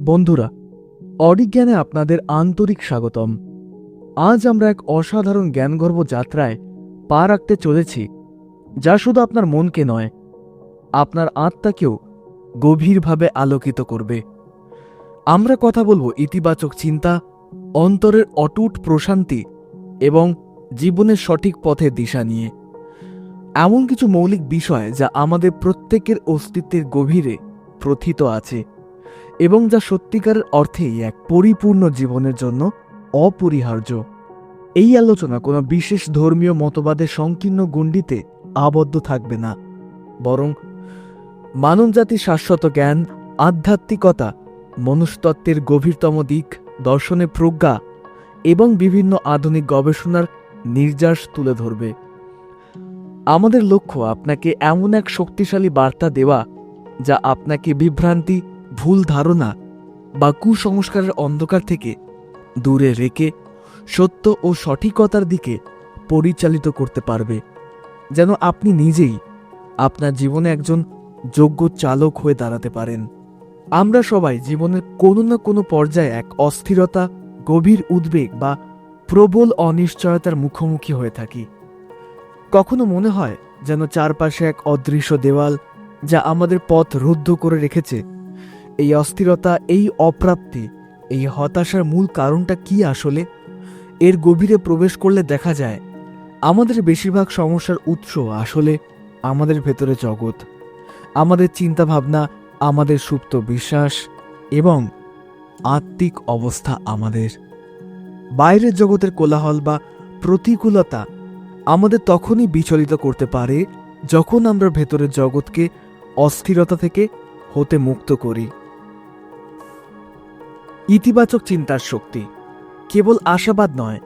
বন্ধুরা, অডিজ্ঞানে আপনাদের আন্তরিক স্বাগতম। আজ আমরা এক অসাধারণ জ্ঞানগর্ব যাত্রায় পা রাখতে চলেছি, যা শুধু আপনার মনকে নয়, আপনার আত্মাকেও গভীরভাবে আলোকিত করবে। আমরা কথা বলব ইতিবাচক চিন্তা, অন্তরের অটুট প্রশান্তি এবং জীবনের সঠিক পথের দিশা নিয়ে। এমন কিছু মৌলিক বিষয় যা আমাদের প্রত্যেকের অস্তিত্বের গভীরে প্রথিত আছে। এবং যা সত্যিকারের অর্থেই এক পরিপূর্ণ জীবনের জন্য অপরিহার্য। এই আলোচনা কোনো বিশেষ ধর্মীয় মতবাদের সংকীর্ণ গণ্ডিতে আবদ্ধ থাকবে না। বরং মানবজাতির শাশ্বত জ্ঞান, আধ্যাত্মিকতা মনুষ্যতত্ত্বের গভীরতম দিক, দর্শনে প্রজ্ঞা এবং বিভিন্ন আধুনিক গবেষণার নির্যাস তুলে ধরবে। আমাদের লক্ষ্য আপনাকে এমন এক শক্তিশালী বার্তা দেওয়া যা আপনাকে বিভ্রান্তি ভুল ধারণা বা কুসংস্কারের অন্ধকার থেকে দূরে রেখে সত্য ও সঠিকতার দিকে পরিচালিত করতে পারবে। যেন আপনি নিজেই আপনার জীবনে একজন যোগ্য চালক হয়ে দাঁড়াতে পারেন। আমরা সবাই জীবনের কোনো না কোনো পর্যায়ে এক অস্থিরতা, গভীর উদ্বেগ বা প্রবল অনিশ্চয়তার মুখোমুখি হয়ে থাকি। কখনো মনে হয় যেন চারপাশে এক অদৃশ্য দেওয়াল যা আমাদের পথ রুদ্ধ করে রেখেছে এই অস্থিরতা, এই অপ্রাপ্তি, এই হতাশার মূল কারণটা কি আসলে? এর গভীরে প্রবেশ করলে দেখা যায়, আমাদের বেশিরভাগ সমস্যার উৎস আসলে আমাদের ভেতরে জগৎ, আমাদের চিন্তাভাবনা, আমাদের সুপ্ত বিশ্বাস এবং আত্মিক অবস্থা আমাদের। বাইরের জগতের কোলাহল বা প্রতিকূলতা আমাদের তখনই বিচলিত করতে পারে যখন আমরা ভেতরের জগৎকে অস্থিরতা থেকে হতে মুক্ত করি। ইতিবাচক চিন্তার শক্তি। কেবল আশাবাদ নয়,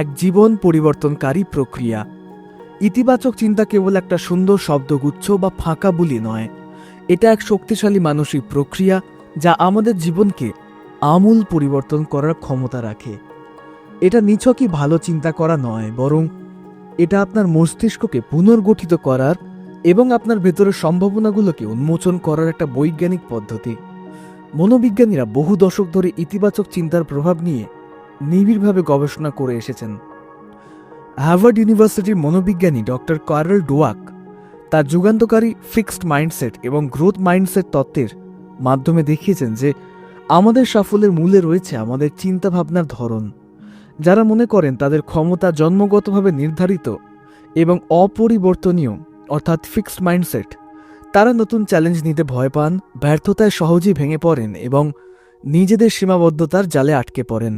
এক জীবন পরিবর্তনকারী প্রক্রিয়া। ইতিবাচক চিন্তা কেবল একটা সুন্দর শব্দগুচ্ছ বা ফাঁকা বুলি নয়। এটা এক শক্তিশালী মানসিক প্রক্রিয়া যা আমাদের জীবনকে আমূল পরিবর্তন করার ক্ষমতা রাখে। এটা নিছকই ভালো চিন্তা করা নয়, বরং এটা আপনার মস্তিষ্ককে পুনর্গঠিত করার এবং আপনার ভেতরের সম্ভাবনাগুলোকে উন্মোচন করার একটা বৈজ্ঞানিক পদ্ধতি। মনোবিজ্ঞানীরা বহু দশক ধরে ইতিবাচক চিন্তার প্রভাব নিয়ে নিবিড়ভাবে গবেষণা করে এসেছেন। হার্ভার্ড ইউনিভার্সিটির মনোবিজ্ঞানী ডক্টর কার্ল ডোয়াক তার যুগান্তকারী ফিক্সড মাইন্ডসেট এবং গ্রোথ মাইন্ডসেট তত্ত্বের মাধ্যমে দেখিয়েছেন যে আমাদের সাফল্যের মূলে রয়েছে আমাদের চিন্তাভাবনার ধরন। যারা মনে করেন তাদের ক্ষমতা জন্মগতভাবে নির্ধারিত এবং অপরিবর্তনীয়, অর্থাৎ ফিক্সড মাইন্ডসেট তারা নতুন চ্যালেঞ্জ নিতে ভয় পান, ব্যর্থতায় সহজেই ভেঙে পড়েন এবং নিজেদের সীমাবদ্ধতার জালে আটকে পড়েন।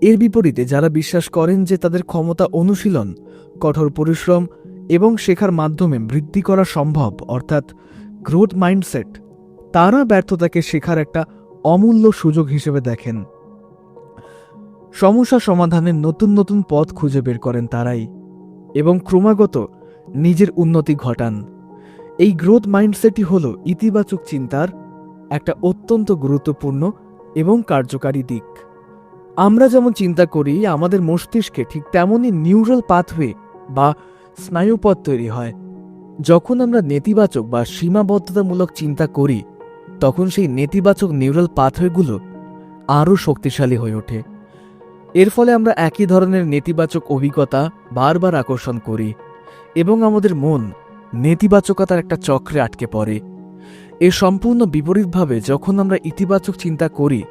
এর বিপরীতে যারা বিশ্বাস করেন যে তাদের ক্ষমতা অনুশীলন, কঠোর পরিশ্রম এবং শেখার মাধ্যমে বৃদ্ধি করা সম্ভব, অর্থাৎ গ্রোথ মাইন্ডসেট, তারা ব্যর্থতাকে শেখার একটা অমূল্য সুযোগ হিসেবে দেখেন। সমস্যা সমাধানের নতুন নতুন পথ খুঁজে বের করেন তারাই এবং ক্রমাগত নিজের উন্নতি ঘটান। এই গ্রোথ মাইন্ডসেটই হল ইতিবাচক চিন্তার একটা অত্যন্ত গুরুত্বপূর্ণ এবং কার্যকারী দিক। আমরা যেমন চিন্তা করি, আমাদের মস্তিষ্কে ঠিক তেমনই নিউরাল পাথওয়ে বা স্নায়ুপথ তৈরি হয়। যখন আমরা নেতিবাচক বা সীমাবদ্ধতামূলক চিন্তা করি, তখন সেই নেতিবাচক নিউরাল পাথওয়েগুলো আরও শক্তিশালী হয়ে ওঠে। এর ফলে আমরা একই ধরনের নেতিবাচক অভিজ্ঞতা বারবার আকর্ষণ করি এবং আমাদের মন নেতিবাচকতার একটা চক্রে আটকে পড়ে। এ সম্পূর্ণ বিপরীতভাবে যখন আমরা ইতিবাচক চিন্তা করি,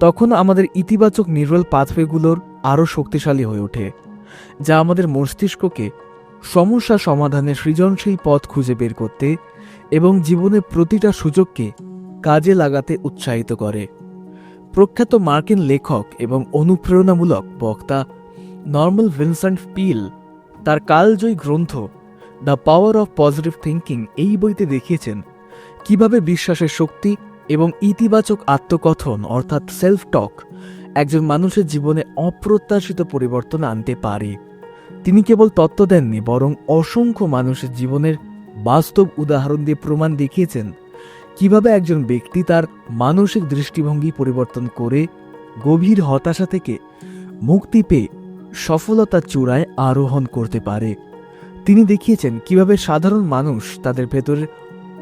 তখন আমাদের ইতিবাচক নিউরাল পাথওয়েগুলোর আরও শক্তিশালী হয়ে ওঠে, যা আমাদের মস্তিষ্ককে সমস্যা সমাধানের সৃজনশীল পথ খুঁজে বের করতে এবং জীবনের প্রতিটা সুযোগকে কাজে লাগাতে উৎসাহিত করে। প্রখ্যাত মার্কিন লেখক এবং অনুপ্রেরণামূলক বক্তা নর্মাল ভিনসেন্ট পিল তার কালজয়ী গ্রন্থ the power of positive thinking এই বইতে দেখিয়েছেন কীভাবে বিশ্বাসের শক্তি এবং ইতিবাচক আত্মকথন, অর্থাৎ সেলফ টক একজন মানুষের জীবনে অপ্রত্যাশিত পরিবর্তন আনতে পারে। তিনি কেবল তত্ত্ব দেননি, বরং অসংখ্য মানুষের জীবনের বাস্তব উদাহরণ দিয়ে প্রমাণ দেখিয়েছেন কীভাবে একজন ব্যক্তি তার মানসিক দৃষ্টিভঙ্গি পরিবর্তন করে গভীর হতাশা থেকে মুক্তি পেয়ে সফলতার চূড়ায় আরোহণ করতে পারে। তিনি দেখিয়েছেন কীভাবে সাধারণ মানুষ তাদের ভেতরের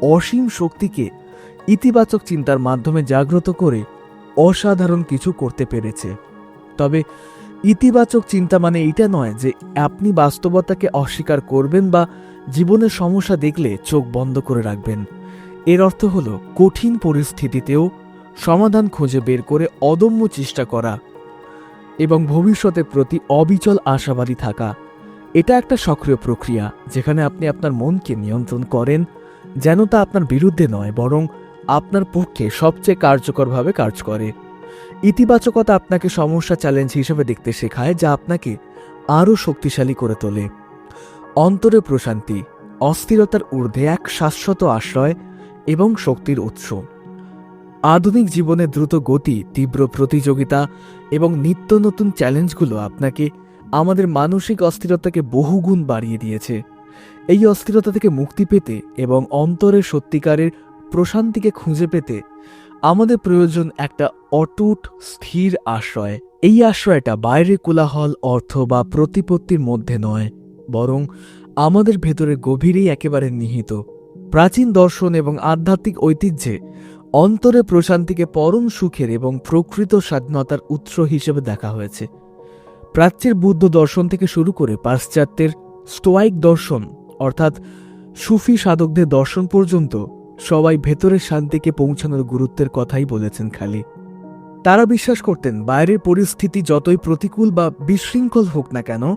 অসীম শক্তিকে ইতিবাচক চিন্তার মাধ্যমে জাগ্রত করে অসাধারণ কিছু করতে পেরেছে। তবে ইতিবাচক চিন্তা মানে এটা নয় যে আপনি বাস্তবতাকে অস্বীকার করবেন বা জীবনের সমস্যা দেখলে চোখ বন্ধ করে রাখবেন। এর অর্থ হলো কঠিন পরিস্থিতিতেও সমাধান খুঁজে বের করে অদম্য চেষ্টা করা এবং ভবিষ্যতের প্রতি অবিচল আশাবাদী থাকা। এটা একটা সক্রিয় প্রক্রিয়া যেখানে আপনি আপনার মনকে নিয়ন্ত্রণ করেন, যেন তা আপনার বিরুদ্ধে নয়, বরং আপনার পক্ষে সবচেয়ে কার্যকরভাবে কাজ করে। ইতিবাচকতা আপনাকে সমস্যা চ্যালেঞ্জ হিসেবে দেখতে শেখায়, যা আপনাকে আরও শক্তিশালী করে তোলে। অন্তরে প্রশান্তি, অস্থিরতার ঊর্ধ্বে এক শাশ্বত আশ্রয় এবং শক্তির উৎস। আধুনিক জীবনের দ্রুত গতি, তীব্র প্রতিযোগিতা এবং নিত্য নতুন চ্যালেঞ্জগুলো আপনাকে আমাদের মানসিক অস্থিরতাকে বহুগুণ বাড়িয়ে দিয়েছে। এই অস্থিরতা থেকে মুক্তি পেতে এবং অন্তরের সত্যিকারের প্রশান্তিকে খুঁজে পেতে আমাদের প্রয়োজন একটা অটুট, স্থির আশ্রয়। এই আশ্রয়টা বাইরে কোলাহল, অর্থ বা প্রতিপত্তির মধ্যে নয়, বরং আমাদের ভেতরে গভীরেই একেবারে নিহিত। প্রাচীন দর্শন এবং আধ্যাত্মিক ঐতিহ্যে অন্তরে প্রশান্তিকে পরম সুখের এবং প্রকৃত স্বাধীনতার উৎস হিসেবে দেখা হয়েছে। প্রাচ্যের বুদ্ধ দর্শন থেকে শুরু করে পাশ্চাত্যের স্টোয়াইক দর্শন, অর্থাৎ সুফি সাধকদের দর্শন পর্যন্ত সবাই ভেতরের শান্তিকে পৌঁছানোর গুরুত্বের কথাই বলেছেন খালি। তারা বিশ্বাস করতেন, বাইরের পরিস্থিতি যতই প্রতিকূল বা বিশৃঙ্খল হোক না কেন,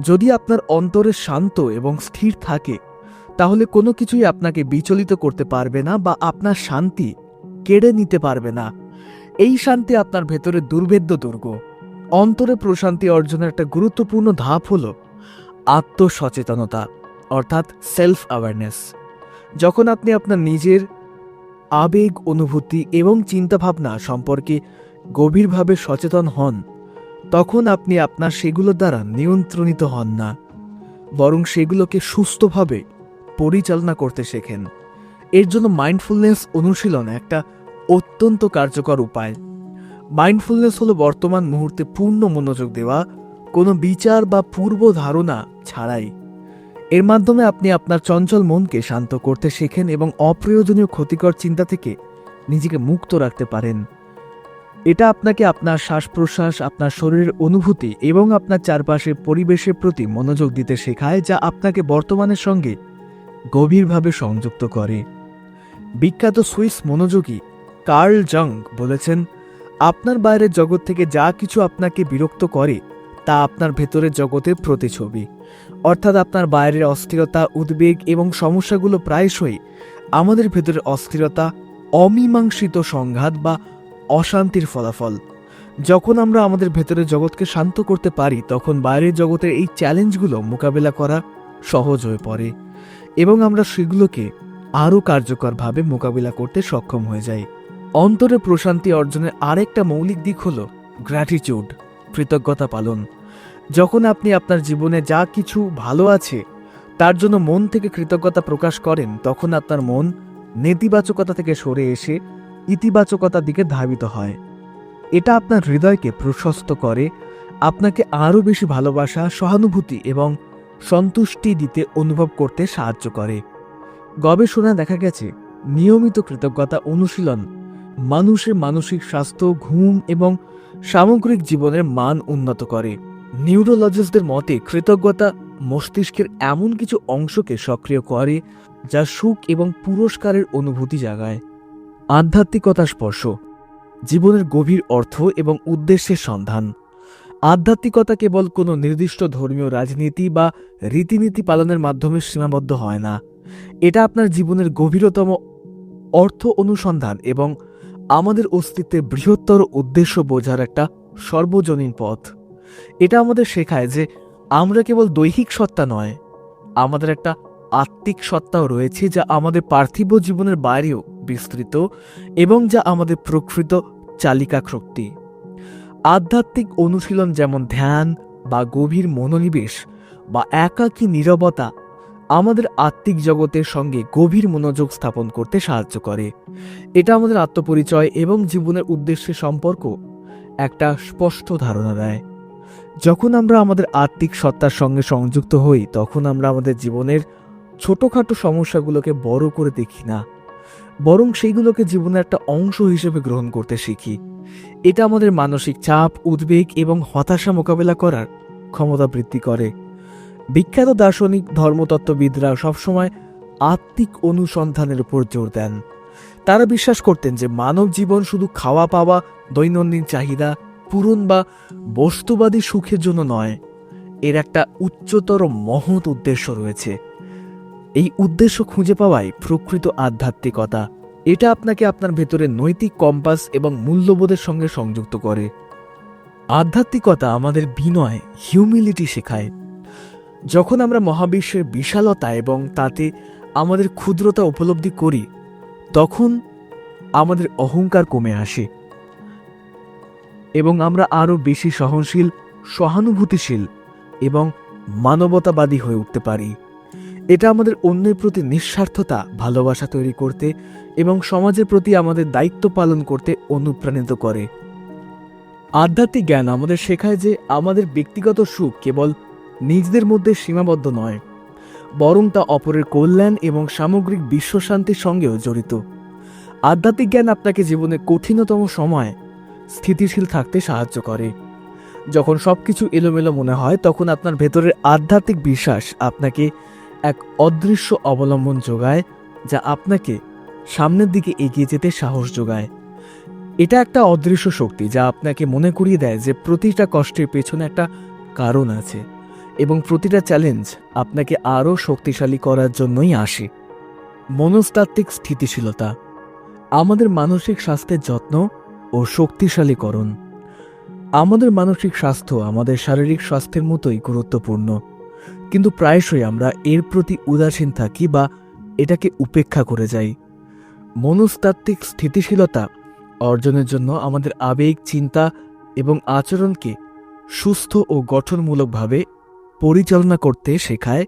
যদি আপনার অন্তরে শান্ত এবং স্থির থাকে, তাহলে কোনো কিছুই আপনাকে বিচলিত করতে পারবে না বা আপনার শান্তি কেড়ে নিতে পারবে না। এই শান্তি আপনার ভেতরে দুর্ভেদ্য দুর্গ। অন্তরে প্রশান্তি অর্জনের একটা গুরুত্বপূর্ণ ধাপ হল আত্মসচেতনতা, অর্থাৎ সেলফ অ্যাওয়ারনেস যখন আপনি আপনার নিজের আবেগ, অনুভূতি এবং চিন্তাভাবনা সম্পর্কে গভীরভাবে সচেতন হন, তখন আপনি আপনার সেগুলোর দ্বারা নিয়ন্ত্রণিত হন না, বরং সেগুলোকে সুস্থভাবে পরিচালনা করতে শেখেন। এর জন্য মাইন্ডফুলনেস অনুশীলন একটা অত্যন্ত কার্যকর উপায়। মাইন্ডফুলনেস হলো বর্তমান মুহূর্তে পূর্ণ মনোযোগ দেওয়া, কোনো বিচার বা পূর্ব ধারণা ছাড়াই। এর মাধ্যমে আপনি আপনার চঞ্চল মনকে শান্ত করতে শেখেন এবং অপ্রয়োজনীয় ক্ষতিকর চিন্তা থেকে নিজেকে মুক্ত রাখতে পারেন। এটা আপনাকে আপনার শ্বাস প্রশ্বাস আপনার শরীরের অনুভূতি এবং আপনার চারপাশের পরিবেশের প্রতি মনোযোগ দিতে শেখায়, যা আপনাকে বর্তমানের সঙ্গে গভীরভাবে সংযুক্ত করে। বিখ্যাত সুইস মনোযোগী কার্ল জং বলেছেন আপনার বাইরের জগৎ থেকে যা কিছু আপনাকে বিরক্ত করে, তা আপনার ভেতরের জগতের প্রতিছবি অর্থাৎ আপনার বাইরের অস্থিরতা, উদ্বেগ এবং সমস্যাগুলো প্রায়শই আমাদের ভেতরের অস্থিরতা, অমীমাংসিত সংঘাত বা অশান্তির ফলাফল। যখন আমরা আমাদের ভেতরের জগৎকে শান্ত করতে পারি, তখন বাইরের জগতের এই চ্যালেঞ্জগুলো মোকাবেলা করা সহজ হয়ে পড়ে এবং আমরা সেগুলোকে আরও কার্যকরভাবে মোকাবিলা করতে সক্ষম হয়ে যাই। অন্তরে প্রশান্তি অর্জনের আরেকটা মৌলিক দিক হল গ্র্যাটিটিউড কৃতজ্ঞতা পালন। যখন আপনি আপনার জীবনে যা কিছু ভালো আছে, তার জন্য মন থেকে কৃতজ্ঞতা প্রকাশ করেন, তখন আপনার মন নেতিবাচকতা থেকে সরে এসে ইতিবাচকতার দিকে ধাবিত হয়। এটা আপনার হৃদয়কে প্রশস্ত করে, আপনাকে আরও বেশি ভালোবাসা, সহানুভূতি এবং সন্তুষ্টি দিতে অনুভব করতে সাহায্য করে। গবেষণা দেখা গেছে, নিয়মিত কৃতজ্ঞতা অনুশীলন মানুষের মানসিক স্বাস্থ্য, ঘুম এবং সামগ্রিক জীবনের মান উন্নত করে। নিউরোলজিস্টদের মতে, কৃতজ্ঞতা মস্তিষ্কের এমন কিছু অংশকে সক্রিয় করে, যা সুখ এবং পুরস্কারের অনুভূতি জাগায়। আধ্যাত্মিকতা স্পর্শ, জীবনের গভীর অর্থ এবং উদ্দেশ্যের সন্ধান। আধ্যাত্মিকতা কেবল কোনো নির্দিষ্ট ধর্মীয় রাজনীতি বা রীতিনীতি পালনের মাধ্যমে সীমাবদ্ধ হয় না। এটা আপনার জীবনের গভীরতম অর্থ অনুসন্ধান এবং আমাদের অস্তিত্বের বৃহত্তর উদ্দেশ্য বোঝার একটা সর্বজনীন পথ। এটা আমাদের শেখায় যে আমরা কেবল দৈহিক সত্তা নয়, আমাদের একটা আত্মিক সত্তাও রয়েছে যা আমাদের পার্থিব জীবনের বাইরেও বিস্তৃত এবং যা আমাদের প্রকৃত চালিকা শক্তি। আধ্যাত্মিক অনুশীলন যেমন ধ্যান বা গভীর মনোনিবেশ বা একাকী নীরবতা আমাদের আত্মিক জগতের সঙ্গে গভীর মনোযোগ স্থাপন করতে সাহায্য করে। এটা আমাদের আত্মপরিচয় এবং জীবনের উদ্দেশ্যে সম্পর্ক একটা স্পষ্ট ধারণা দেয়। যখন আমরা আমাদের আত্মিক সত্তার সঙ্গে সংযুক্ত হই, তখন আমরা আমাদের জীবনের ছোটোখাটো সমস্যাগুলোকে বড় করে দেখি না। বরং সেইগুলোকে জীবনের একটা অংশ হিসেবে গ্রহণ করতে শিখি। এটা আমাদের মানসিক চাপ, উদ্বেগ এবং হতাশা মোকাবেলা করার ক্ষমতা বৃদ্ধি করে। বিখ্যাত দার্শনিক ধর্মতত্ত্ববিদরা সবসময় আত্মিক অনুসন্ধানের উপর জোর দেন। তারা বিশ্বাস করতেন যে মানব জীবন শুধু খাওয়া পাওয়া, দৈনন্দিন চাহিদা, পূরণ বা বস্তুবাদী সুখের জন্য নয়, এর একটা উচ্চতর মহৎ উদ্দেশ্য রয়েছে। এই উদ্দেশ্য খুঁজে পাওয়াই প্রকৃত আধ্যাত্মিকতা। এটা আপনাকে আপনার ভেতরে নৈতিক কম্পাস এবং মূল্যবোধের সঙ্গে সংযুক্ত করে। আধ্যাত্মিকতা আমাদের বিনয় হিউমিলিটি শেখায়। যখন আমরা মহাবিশ্বের বিশালতা এবং তাতে আমাদের ক্ষুদ্রতা উপলব্ধি করি, তখন আমাদের অহংকার কমে আসে এবং আমরা আরও বেশি সহনশীল, সহানুভূতিশীল এবং মানবতাবাদী হয়ে উঠতে পারি। এটা আমাদের অন্যের প্রতি নিঃস্বার্থতা, ভালোবাসা তৈরি করতে এবং সমাজের প্রতি আমাদের দায়িত্ব পালন করতে অনুপ্রাণিত করে। আধ্যাত্মিক জ্ঞান আমাদের শেখায় যে আমাদের ব্যক্তিগত সুখ কেবল নিজেদের মধ্যে সীমাবদ্ধ নয়, বরং তা অপরের কল্যাণ এবং সামগ্রিক বিশ্বশান্তির সঙ্গেও জড়িত। আধ্যাত্মিক জ্ঞান আপনাকে জীবনে কঠিনতম সময় স্থিতিশীল থাকতে সাহায্য করে। যখন সব কিছু এলোমেলো মনে হয়, তখন আপনার ভেতরের আধ্যাত্মিক বিশ্বাস আপনাকে এক অদৃশ্য অবলম্বন যোগায়, যা আপনাকে সামনের দিকে এগিয়ে যেতে সাহস যোগায়। এটা একটা অদৃশ্য শক্তি, যা আপনাকে মনে করিয়ে দেয় যে প্রতিটা কষ্টের পেছনে একটা কারণ আছে। এবং প্রতিটা চ্যালেঞ্জ আপনাকে আরও শক্তিশালী করার জন্যই আসে। মনস্তাত্ত্বিক স্থিতিশীলতা, আমাদের মানসিক স্বাস্থ্যের যত্ন ও শক্তিশালীকরণ। আমাদের মানসিক স্বাস্থ্য আমাদের শারীরিক স্বাস্থ্যের মতোই গুরুত্বপূর্ণ, কিন্তু প্রায়শই আমরা এর প্রতি উদাসীন থাকি বা এটাকে উপেক্ষা করে যাই। মনস্তাত্ত্বিক স্থিতিশীলতা অর্জনের জন্য আমাদের আবেগ, চিন্তা এবং আচরণকে সুস্থ ও গঠনমূলকভাবে পরিচালনা করতে শেখায়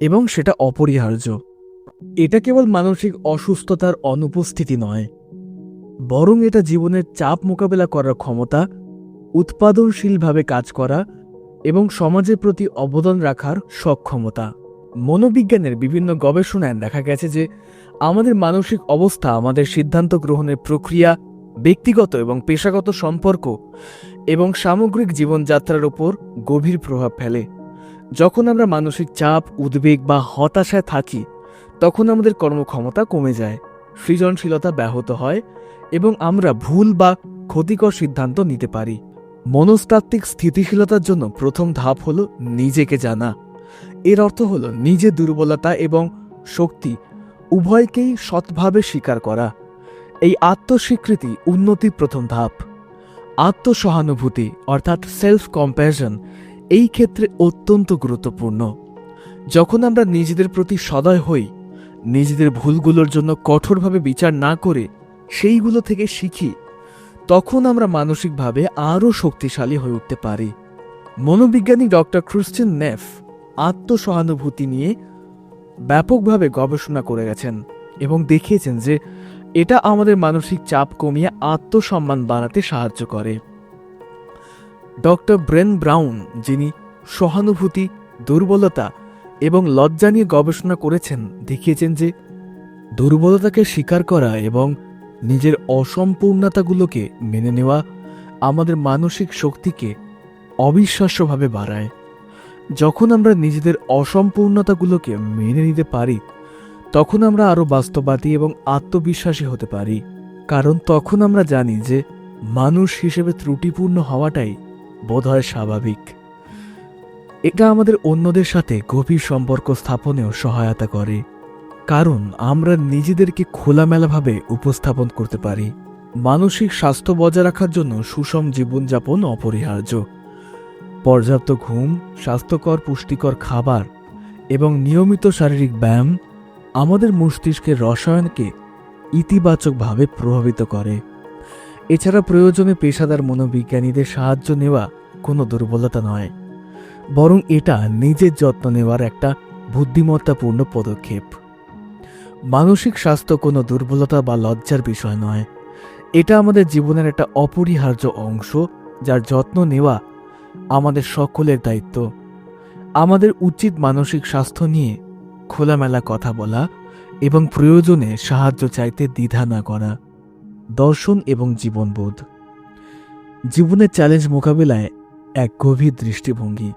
এবং সেটা অপরিহার্য। এটা কেবল মানসিক অসুস্থতার অনুপস্থিতি নয়, বরং এটা জীবনের চাপ মোকাবেলা করার ক্ষমতা, উৎপাদনশীলভাবে কাজ করা এবং সমাজের প্রতি অবদান রাখার সক্ষমতা। মনোবিজ্ঞানের বিভিন্ন গবেষণায় দেখা গেছে যে, আমাদের মানসিক অবস্থা, আমাদের সিদ্ধান্ত গ্রহণের প্রক্রিয়া, ব্যক্তিগত এবং পেশাগত সম্পর্ক এবং সামগ্রিক জীবনযাত্রার উপর গভীর প্রভাব ফেলে। যখন আমরা মানসিক চাপ, উদ্বেগ বা হতাশায় থাকি, তখন আমাদের কর্মক্ষমতা কমে যায়, সৃজনশীলতা ব্যাহত হয় এবং আমরা ভুল বা ক্ষতিকর সিদ্ধান্ত নিতে পারি। মনস্তাত্ত্বিক স্থিতিশীলতার জন্য প্রথম ধাপ হল নিজেকে জানা। এর অর্থ হল নিজে দুর্বলতা এবং শক্তি উভয়কেই সৎভাবে স্বীকার করা। এই আত্মস্বীকৃতি উন্নতির প্রথম ধাপ। আত্মসহানুভূতি, অর্থাৎ সেলফ কম্প্যাশন এই ক্ষেত্রে অত্যন্ত গুরুত্বপূর্ণ। যখন আমরা নিজেদের প্রতি সদয় হই, নিজেদের ভুলগুলোর জন্য কঠোরভাবে বিচার না করে সেইগুলো থেকে শিখি, তখন আমরা মানসিকভাবে আরও শক্তিশালী হয়ে উঠতে পারি। মনোবিজ্ঞানী ডক্টর ক্রিশ্চিয়ান নেফ আত্মসহানুভূতি নিয়ে ব্যাপকভাবে গবেষণা করে গেছেন এবং দেখিয়েছেন যে এটা আমাদের মানসিক চাপ কমিয়ে আত্মসম্মান বাড়াতে সাহায্য করে। ডক্টর ব্রেন ব্রাউন, যিনি সহানুভূতি, দুর্বলতা এবং লজ্জা নিয়ে গবেষণা করেছেন, দেখিয়েছেন যে দুর্বলতাকে স্বীকার করা এবং নিজের অসম্পূর্ণতাগুলোকে মেনে নেওয়া আমাদের মানসিক শক্তিকে অবিশ্বাস্যভাবে বাড়ায়। যখন আমরা নিজেদের অসম্পূর্ণতাগুলোকে মেনে নিতে পারি, তখন আমরা আরও বাস্তববাদী এবং আত্মবিশ্বাসী হতে পারি। কারণ তখন আমরা জানি যে মানুষ হিসেবে ত্রুটিপূর্ণ হওয়াটাই বোধহয় স্বাভাবিক। এটা আমাদের অন্যদের সাথে গভীর সম্পর্ক স্থাপনেও সহায়তা করে, কারণ আমরা নিজেদেরকে খোলামেলাভাবে উপস্থাপন করতে পারি। মানসিক স্বাস্থ্য বজায় রাখার জন্য সুষম জীবনযাপন অপরিহার্য। পর্যাপ্ত ঘুম, স্বাস্থ্যকর পুষ্টিকর খাবার এবং নিয়মিত শারীরিক ব্যায়াম আমাদের মস্তিষ্কের রসায়নকে ইতিবাচকভাবে প্রভাবিত করে। এছাড়া প্রয়োজনে পেশাদার মনোবিজ্ঞানীদের সাহায্য নেওয়া কোনো দুর্বলতা নয়। বরং এটা নিজের যত্ন নেওয়ার একটা বুদ্ধিমত্তাপূর্ণ পদক্ষেপ। মানসিক স্বাস্থ্য কোনো দুর্বলতা বা লজ্জার বিষয় নয়। এটা আমাদের জীবনের একটা অপরিহার্য অংশ, যার যত্ন নেওয়া আমাদের সকলের দায়িত্ব। আমাদের উচিত মানসিক স্বাস্থ্য নিয়ে খোলামেলা কথা বলা এবং প্রয়োজনে সাহায্য চাইতে দ্বিধা না করা। দর্শন এবং জীবনবোধ। জীবনের চ্যালেঞ্জ মোকাবিলায় এক গভীর দৃষ্টিভঙ্গি।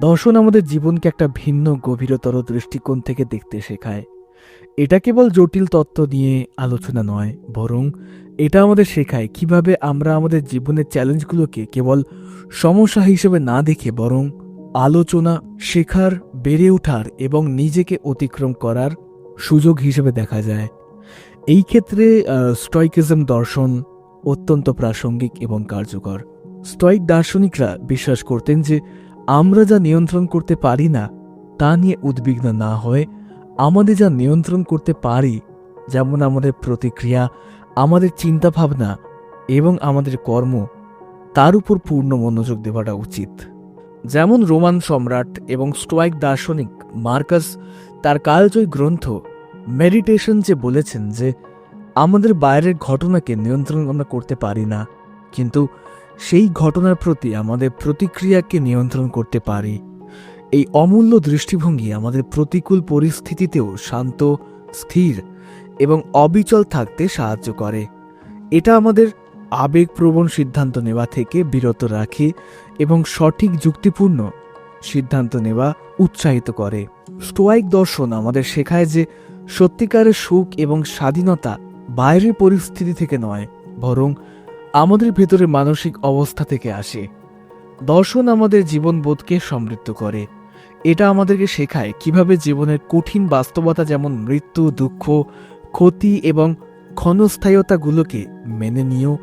দর্শন আমাদের জীবনকে একটা ভিন্ন গভীরতর দৃষ্টিকোণ থেকে দেখতে শেখায়। এটা কেবল জটিল তত্ত্ব নিয়ে আলোচনা নয়, বরং এটা আমাদের শেখায় কীভাবে আমরা আমাদের জীবনের চ্যালেঞ্জগুলোকে কেবল সমস্যা হিসেবে না দেখে বরং আলোচনা, শেখার, বেড়ে ওঠার এবং নিজেকে অতিক্রম করার সুযোগ হিসেবে দেখা যায়। এই ক্ষেত্রে স্টয়কিজম দর্শন অত্যন্ত প্রাসঙ্গিক এবং কার্যকর। স্টয়িক দার্শনিকরা বিশ্বাস করতেন যে, আমরা যা নিয়ন্ত্রণ করতে পারি না, তা নিয়ে উদ্বিগ্ন না হয়ে আমাদের যা নিয়ন্ত্রণ করতে পারি, যেমন আমাদের প্রতিক্রিয়া, আমাদের চিন্তাভাবনা এবং আমাদের কর্ম, তার উপর পূর্ণ মনোযোগ দেওয়াটা উচিত। যেমন রোমান সম্রাট এবং স্টোয়াইক দার্শনিক মার্কাস তার কালজয়ী গ্রন্থ মেডিটেশন যে বলেছেন যে আমাদের বাইরের ঘটনাকে নিয়ন্ত্রণ আমরা করতে পারি না, কিন্তু সেই ঘটনার প্রতি আমাদের প্রতিক্রিয়াকে নিয়ন্ত্রণ করতে পারি। এই অমূল্য দৃষ্টিভঙ্গি আমাদের প্রতিকূল পরিস্থিতিতেও শান্ত, স্থির এবং অবিচল থাকতে সাহায্য করে। এটা আমাদের আবেগপ্রবণ সিদ্ধান্ত নেওয়া থেকে বিরত রাখে এবং সঠিক যুক্তিপূর্ণ সিদ্ধান্ত নেওয়া উৎসাহিত করে। স্টোয়াইক দর্শন আমাদের শেখায় যে সত্যিকারের সুখ এবং স্বাধীনতা বাইরের পরিস্থিতি থেকে নয়, বরং আমাদের ভেতরে মানসিক অবস্থা থেকে আসে। দর্শন আমাদের জীবনবোধকে সমৃদ্ধ করে। এটা আমাদেরকে শেখায় কীভাবে জীবনের কঠিন বাস্তবতা যেমন মৃত্যু, দুঃখ, ক্ষতি এবং ক্ষণস্থায়ীতাগুলোকে মেনে নিয়েও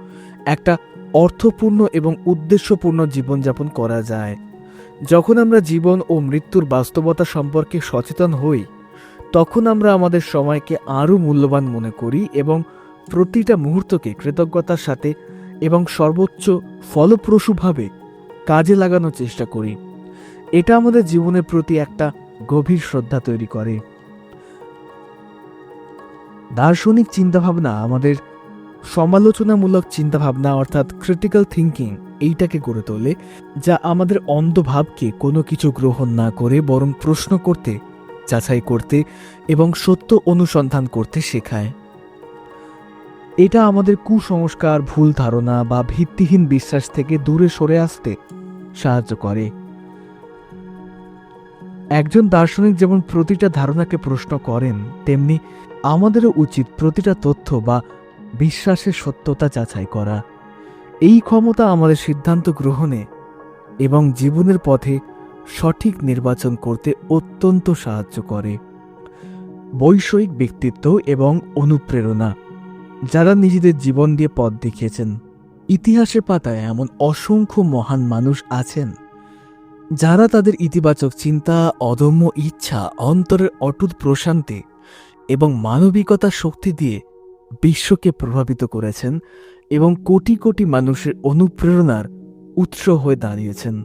একটা অর্থপূর্ণ এবং উদ্দেশ্যপূর্ণ জীবনযাপন করা যায়। যখন আমরা জীবন ও মৃত্যুর বাস্তবতা সম্পর্কে সচেতন হই তখন আমরা আমাদের সময়কে আরও মূল্যবান মনে করি এবং প্রতিটা মুহূর্তকে কৃতজ্ঞতার সাথে এবং সর্বোচ্চ ফলপ্রসূভাবে কাজে লাগানোর চেষ্টা করি। এটা আমাদের জীবনের প্রতি একটা গভীর শ্রদ্ধা তৈরি করে। দার্শনিক চিন্তাভাবনা, আমাদের সমালোচনামূলক চিন্তাভাবনা অর্থাৎ ক্রিটিক্যাল থিঙ্কিং এইটাকে গড়ে তোলে, যা আমাদের অন্ধভাবকে কোনো কিছু গ্রহণ না করে বরং প্রশ্ন করতে যাচাই করতে এবং সত্য অনুসন্ধান করতে শেখায়। এটা আমাদের কুসংস্কার, ভুল ধারণা বা ভিত্তিহীন বিশ্বাস থেকে দূরে সরে আসতে সাহায্য করে। একজন দার্শনিক যেমন প্রতিটা ধারণাকে প্রশ্ন করেন, তেমনি আমাদেরও উচিত প্রতিটা তথ্য বা বিশ্বাসের সত্যতা যাচাই করা। এই ক্ষমতা আমাদের সিদ্ধান্ত গ্রহণে এবং জীবনের পথে সঠিক নির্বাচন করতে অত্যন্ত সাহায্য করে। বৈষয়িক ব্যক্তিত্ব এবং অনুপ্রেরণা। যারা নিজেদের জীবন দিয়ে পথ দেখিয়েছেন, ইতিহাসের পাতায় এমন অসংখ্য মহান মানুষ আছেন, যারা তাদের ইতিবাচক চিন্তা, অদম্য ইচ্ছা, অন্তরের অটুট প্রশান্তি এবং মানবিকতা শক্তি দিয়ে বিশ্বকে প্রভাবিত করেছেন এবং কোটি কোটি মানুষের অনুপ্রেরণার উৎস হয়ে দাঁড়িয়েছেন।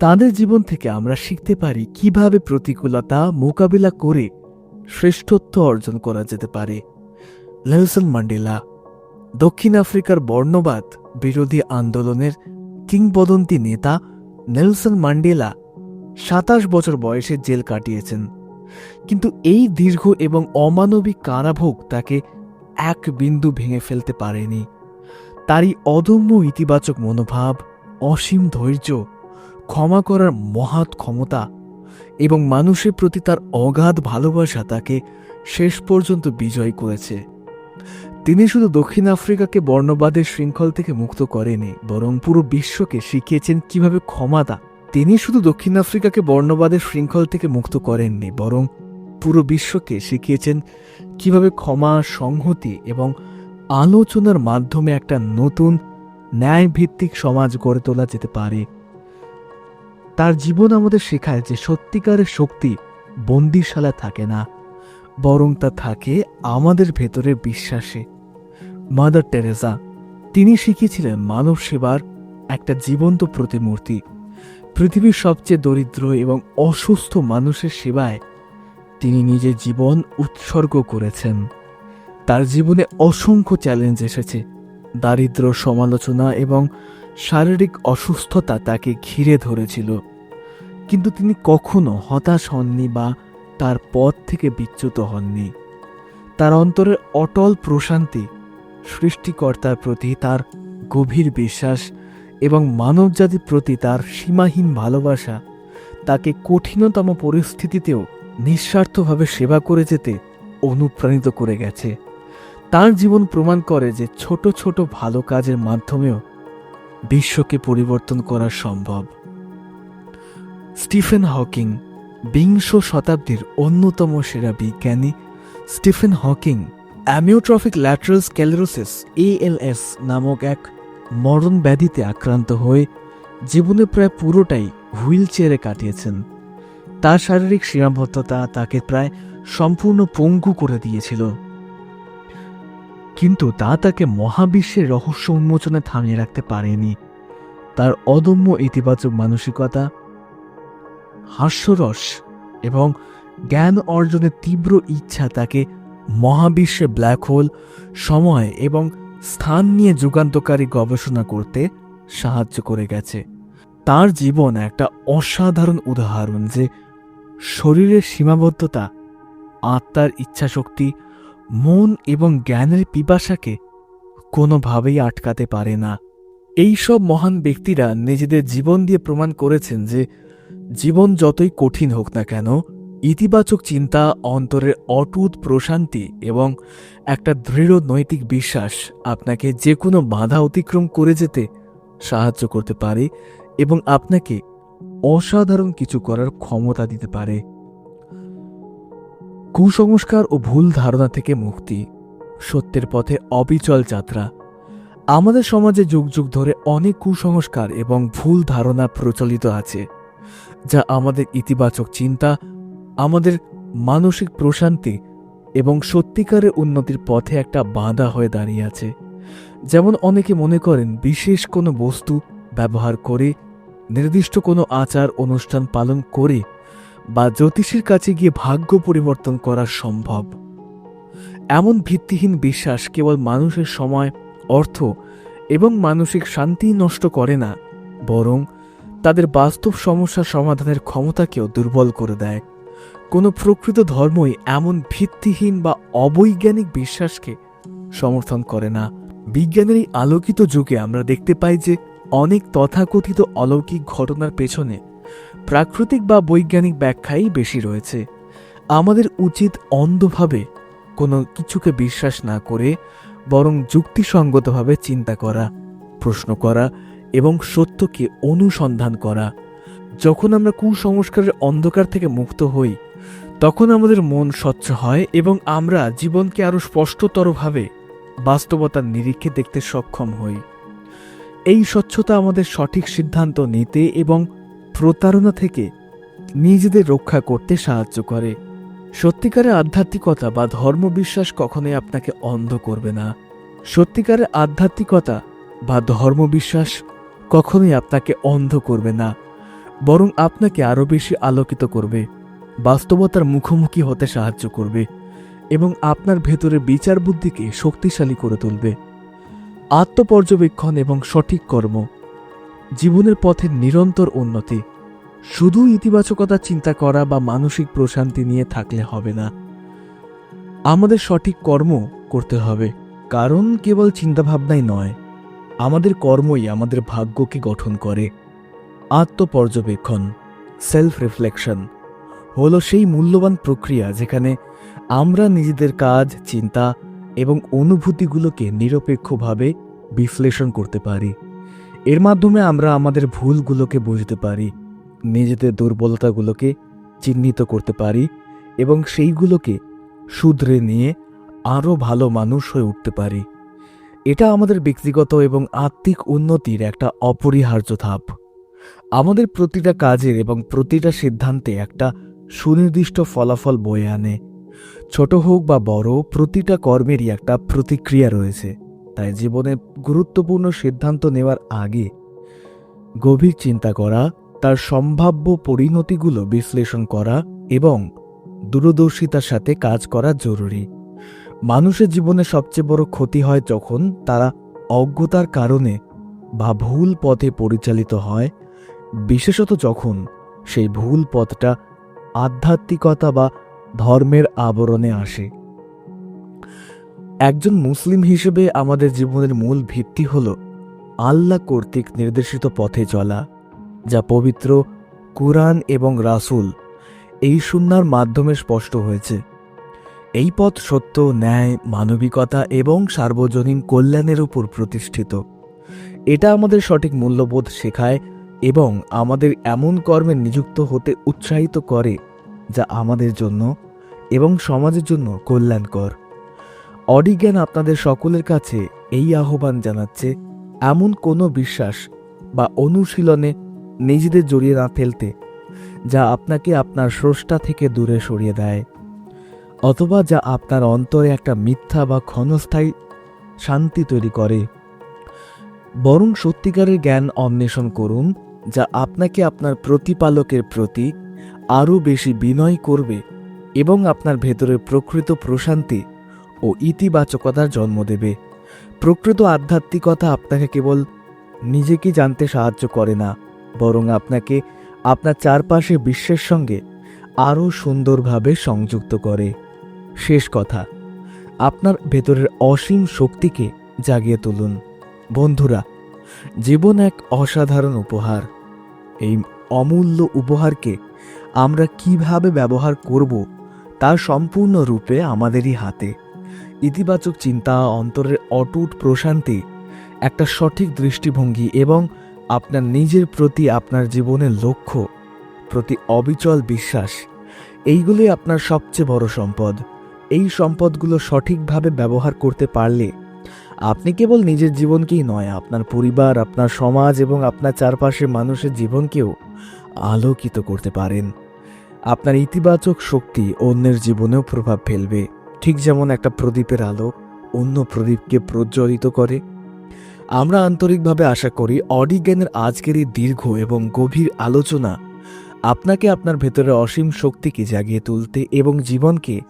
তাদের জীবন থেকে আমরা শিখতে পারি কীভাবে প্রতিকূলতা মোকাবিলা করে শ্রেষ্ঠত্ব অর্জন করা যেতে পারে। নেলসন ম্যান্ডেলা দক্ষিণ আফ্রিকার বর্ণবাদ বিরোধী আন্দোলনের কিংবদন্তি নেতা নেলসন ম্যান্ডেলা সাতাশ বছর বয়সে জেল কাটিয়েছেন। কিন্তু এই দীর্ঘ এবং অমানবিক কারাভোগ তাকে এক বিন্দু ভেঙে ফেলতে পারেনি। তারই অদম্য ইতিবাচক মনোভাব, অসীম ধৈর্য ক্ষমা করার মহৎ ক্ষমতা এবং মানুষের প্রতি তার অগাধ ভালোবাসা তাকে শেষ পর্যন্ত বিজয় করেছে। তিনি শুধু দক্ষিণ আফ্রিকাকে বর্ণবাদের শৃঙ্খল থেকে মুক্ত করেনি, বরং পুরো বিশ্বকে শিখিয়েছেন কীভাবে ক্ষমাতা তিনি শুধু দক্ষিণ আফ্রিকাকে বর্ণবাদের শৃঙ্খল থেকে মুক্ত করেননি, বরং পুরো বিশ্বকে শিখিয়েছেন কীভাবে ক্ষমা, সংহতি এবং আলোচনার মাধ্যমে একটা নতুন ন্যায়ভিত্তিক সমাজ গড়ে তোলা যেতে পারে। তার জীবন আমাদের শেখায় যে সত্যিকারের শক্তি বন্দিশালা থাকে না, বরং তা থাকে আমাদের ভেতরের বিশ্বাসে। মাদার টেরেসা, তিনি শিখিয়েছিলেন মানব সেবার একটা জীবন্ত প্রতিমূর্তি। পৃথিবীর সবচেয়ে দরিদ্র এবং অসুস্থ মানুষের সেবায় তিনি নিজের জীবন উৎসর্গ করেছেন। তার জীবনে অসংখ্য চ্যালেঞ্জ এসেছে দারিদ্র সমালোচনা এবং শারীরিক অসুস্থতা তাকে ঘিরে ধরেছিল। কিন্তু তিনি কখনো হতাশ হননি বা তার পথ থেকে বিচ্যুত হননি। তার অন্তরের অটল প্রশান্তি, সৃষ্টিকর্তার প্রতি তার গভীর বিশ্বাস এবং মানবজাতির প্রতি তার সীমাহীন ভালোবাসা তাকে কঠিনতম পরিস্থিতিতেও নিঃস্বার্থভাবে সেবা করে যেতে অনুপ্রাণিত করে গেছে। তার জীবন প্রমাণ করে যে ছোট ছোট ভালো কাজের মাধ্যমেও বিশ্বকে পরিবর্তন করা সম্ভব। স্টিফেন হকিং বিংশ শতাব্দীর অন্যতম সেরা বিজ্ঞানী Stephen Hawking amyotrophic lateral sclerosis ALS নামক এক মরণ ব্যাধিতে আক্রান্ত হয়ে জীবনে প্রায় পুরোটাই হুইল চেয়ারে কাটিয়েছেন। তার শারীরিক সীমাবদ্ধতা তাকে প্রায় সম্পূর্ণ পঙ্গু করে দিয়েছিল। কিন্তু তা তাকে মহাবিশ্বের রহস্য উন্মোচনে থামিয়ে রাখতে পারেনি। তার অদম্য ইতিবাচক মানসিকতা, হাস্যরস এবং জ্ঞান অর্জনের তীব্র ইচ্ছা তাকে মহাবিশ্বে ব্ল্যাক হোল, সময় এবং স্থান নিয়ে যুগান্তকারী গবেষণা করতে সাহায্য করে গেছে। তার জীবন একটা অসাধারণ উদাহরণ যে শরীরের সীমাবদ্ধতা, আত্মার ইচ্ছাশক্তি মন এবং জ্ঞানের পিপাসাকে কোনোভাবেই আটকাতে পারে না। এই সব মহান ব্যক্তিরা নিজেদের জীবন দিয়ে প্রমাণ করেছেন যে জীবন যতই কঠিন হোক না কেন, ইতিবাচক চিন্তা, অন্তরের অটুট প্রশান্তি এবং একটা দৃঢ় নৈতিক বিশ্বাস আপনাকে যে কোনো বাধা অতিক্রম করে যেতে সাহায্য করতে পারে এবং আপনাকে অসাধারণ কিছু করার ক্ষমতা দিতে পারে। কুসংস্কার ও ভুল ধারণা থেকে মুক্তি, সত্যের পথে অবিচল যাত্রা। আমাদের সমাজে যুগ যুগ ধরে অনেক কুসংস্কার এবং ভুল ধারণা প্রচলিত আছে, যা আমাদের ইতিবাচক চিন্তা, আমাদের মানসিক প্রশান্তি এবং সত্যিকারের উন্নতির পথে একটা বাঁধা হয়ে দাঁড়িয়ে আছে। যেমন অনেকে মনে করেন, বিশেষ কোনো বস্তু ব্যবহার করে, নির্দিষ্ট কোনো আচার অনুষ্ঠান পালন করে বা জ্যোতিষীর কাছে গিয়ে ভাগ্য পরিবর্তন করা সম্ভব। এমন ভিত্তিহীন বিশ্বাস কেবল মানুষের সময়, অর্থ এবং মানসিক শান্তি নষ্ট করে না, বরং তাদের বাস্তব সমস্যা সমাধানের ক্ষমতাকেও দুর্বল করে দেয়। কোনো প্রকৃত ধর্মই এমন ভিত্তিহীন বা অবৈজ্ঞানিক বিশ্বাসকে সমর্থন করে না। বিজ্ঞানের এই আলোকিত যুগে আমরা দেখতে পাই যে অনেক তথাকথিত অলৌকিক ঘটনার পেছনে প্রাকৃতিক বা বৈজ্ঞানিক ব্যাখ্যাই বেশি রয়েছে। আমাদের উচিত অন্ধভাবে কোনো কিছুকে বিশ্বাস না করে বরং যুক্তিসঙ্গতভাবে চিন্তা করা, প্রশ্ন করা এবং সত্যকে অনুসন্ধান করা। যখন আমরা কুসংস্কারের অন্ধকার থেকে মুক্ত হই, তখন আমাদের মন স্বচ্ছ হয় এবং আমরা জীবনকে আরও স্পষ্টতরভাবে বাস্তবতার নিরিখে দেখতে সক্ষম হই। এই স্বচ্ছতা আমাদের সঠিক সিদ্ধান্ত নিতে এবং প্রতারণা থেকে নিজেদের রক্ষা করতে সাহায্য করে। সত্যিকারের আধ্যাত্মিকতা বা ধর্মবিশ্বাস কখনোই আপনাকে অন্ধ করবে না। সত্যিকারের আধ্যাত্মিকতা বা ধর্মবিশ্বাস কখনোই আপনাকে অন্ধ করবে না। বরং আপনাকে আরও বেশি আলোকিত করবে, বাস্তবতার মুখোমুখি হতে সাহায্য করবে এবং আপনার ভেতরে বিচার বুদ্ধিকে শক্তিশালী করে তুলবে। আত্মপর্যবেক্ষণ এবং সঠিক কর্ম জীবনের পথে নিরন্তর উন্নতি। শুধু ইতিবাচকতা চিন্তা করা বা মানসিক প্রশান্তি নিয়ে থাকলে হবে না। আমাদের সঠিক কর্ম করতে হবে, কারণ কেবল চিন্তাভাবনাই নয়, আমাদের কর্মই আমাদের ভাগ্যকে গঠন করে। আত্মপর্যবেক্ষণ সেলফ রিফ্লেকশন হলো সেই মূল্যবান প্রক্রিয়া যেখানে আমরা নিজেদের কাজ, চিন্তা এবং অনুভূতিগুলোকে নিরপেক্ষভাবে বিশ্লেষণ করতে পারি। এর মাধ্যমে আমরা আমাদের ভুলগুলোকে বুঝতে পারি, নিজেদের দুর্বলতাগুলোকে চিহ্নিত করতে পারি এবং সেইগুলোকে শুধরে নিয়ে আরও ভালো মানুষ হয়ে উঠতে পারি। এটা আমাদের ব্যক্তিগত এবং আত্মিক উন্নতির একটা অপরিহার্য ধাপ। আমাদের প্রতিটা কাজের এবং প্রতিটা সিদ্ধান্তে একটা সুনির্দিষ্ট ফলাফল বয়ে আনে। ছোট হোক বা বড়, প্রতিটা কর্মেরই একটা প্রতিক্রিয়া রয়েছে। তাই জীবনে গুরুত্বপূর্ণ সিদ্ধান্ত নেওয়ার আগে গভীর চিন্তা করা, তার সম্ভাব্য পরিণতিগুলো বিশ্লেষণ করা এবং দূরদর্শিতার সাথে কাজ করা জরুরি। মানুষের জীবনে সবচেয়ে বড় ক্ষতি হয় যখন তারা অজ্ঞতার কারণে বা ভুল পথে পরিচালিত হয়, বিশেষত যখন সেই ভুল পথটা আধ্যাত্মিকতা বা ধর্মের আবরণে আসে। একজন মুসলিম হিসেবে আমাদের জীবনের মূল ভিত্তি হল আল্লাহ কর্তৃক নির্দেশিত পথে চলা, যা পবিত্র কুরআন এবং রাসূল এই সুন্নার মাধ্যমে স্পষ্ট হয়েছে। এই পথ সত্য, ন্যায়, মানবিকতা এবং সার্বজনীন কল্যাণের উপর প্রতিষ্ঠিত। এটা আমাদের সঠিক মূল্যবোধ শেখায় এবং আমাদের এমন কর্মে নিযুক্ত হতে উৎসাহিত করে, যা আমাদের জন্য এবং সমাজের জন্য কল্যাণকর। অডিজ্ঞান আপনাদের সকলের কাছে এই আহ্বান জানাচ্ছে, এমন কোনো বিশ্বাস বা অনুশীলনে নিজেদের জড়িয়ে না ফেলতে, যা আপনাকে আপনার স্রষ্টা থেকে দূরে সরিয়ে দেয়, অথবা যা আপনার অন্তরে একটা মিথ্যা বা ক্ষণস্থায়ী শান্তি তৈরি করে। বরং সত্যিকারের জ্ঞান অন্বেষণ করুন, যা আপনাকে আপনার প্রতিপালকের প্রতি আরও বেশি বিনয় করবে এবং আপনার ভেতরের প্রকৃত প্রশান্তি ও ইতিবাচকতার জন্ম দেবে। প্রকৃত আধ্যাত্মিকতা আপনাকে কেবল নিজেকে জানতে সাহায্য করে না, বরং আপনাকে আপনার চারপাশে বিশ্বের সঙ্গে আরও সুন্দরভাবে সংযুক্ত করে। শেষ কথা, আপনার ভেতরের অসীম শক্তিকে জাগিয়ে তুলুন। বন্ধুরা, জীবন এক অসাধারণ উপহার। এই অমূল্য উপহারকে আমরা কীভাবে ব্যবহার করব, তা সম্পূর্ণরূপে আমাদেরই হাতে। ইতিবাচক চিন্তা, অন্তরের অটুট প্রশান্তি, একটা সঠিক দৃষ্টিভঙ্গি এবং আপনার নিজের প্রতি আপনার জীবনের লক্ষ্য, প্রতি অবিচল বিশ্বাস এইগুলি আপনার সবচেয়ে বড় সম্পদ। এই সম্পদগুলো সঠিকভাবে ব্যবহার করতে পারলে আপনি কেবল নিজের জীবনকেই নয়, আপনার পরিবার, আপনার সমাজ এবং আপনার চারপাশের মানুষের জীবনকেও আলোকিত করতে পারেন। আপনার ইতিবাচক শক্তি অন্যের জীবনেও প্রভাব ফেলবে। ঠিক যেমন একটা প্রদীপের আলো অন্য প্রদীপকে প্রজ্বলিত করে। আমরা আন্তরিকভাবে আশা করি অডিজ্ঞানের আজকের এই দীর্ঘ এবং গভীর আলোচনা আপনাকে আপনার ভেতরে অসীম শক্তিকে জাগিয়ে তুলতে এবং জীবনকে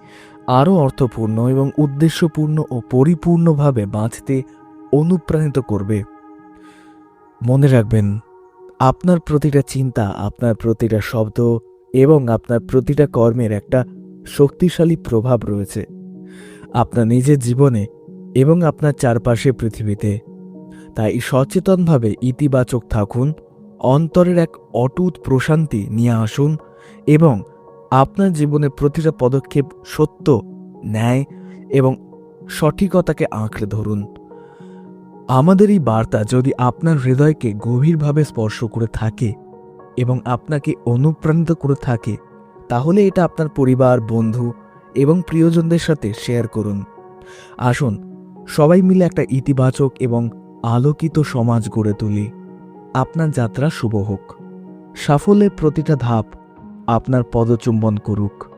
আরও অর্থপূর্ণ এবং উদ্দেশ্যপূর্ণ ও পরিপূর্ণভাবে বাঁচতে অনুপ্রাণিত করবে। মনে রাখবেন, আপনার প্রতিটা চিন্তা, আপনার প্রতিটা শব্দ এবং আপনার প্রতিটা কর্মের একটা শক্তিশালী প্রভাব রয়েছে। আপনার নিজের জীবনে এবং আপনার চারপাশে পৃথিবীতে। তাই সচেতনভাবে ইতিবাচক থাকুন, অন্তরের এক অটুট প্রশান্তি নিয়ে আসুন এবং আপনার জীবনের প্রতিটা পদক্ষেপ সত্য, ন্যায় এবং সঠিকতাকে আঁকড়ে ধরুন। আমাদের এই বার্তা যদি আপনার হৃদয়কে গভীরভাবে স্পর্শ করে থাকে এবং আপনাকে অনুপ্রাণিত করে থাকে, তাহলে এটা আপনার পরিবার, বন্ধু এবং প্রিয়জনদের সাথে শেয়ার করুন। আসুন, সবাই মিলে একটা ইতিবাচক এবং আলোকিত সমাজ গড়ে তুলি। আপনার যাত্রা শুভ হোক। সাফল্যের প্রতিটা ধাপ আপনার পদচুম্বন করুক।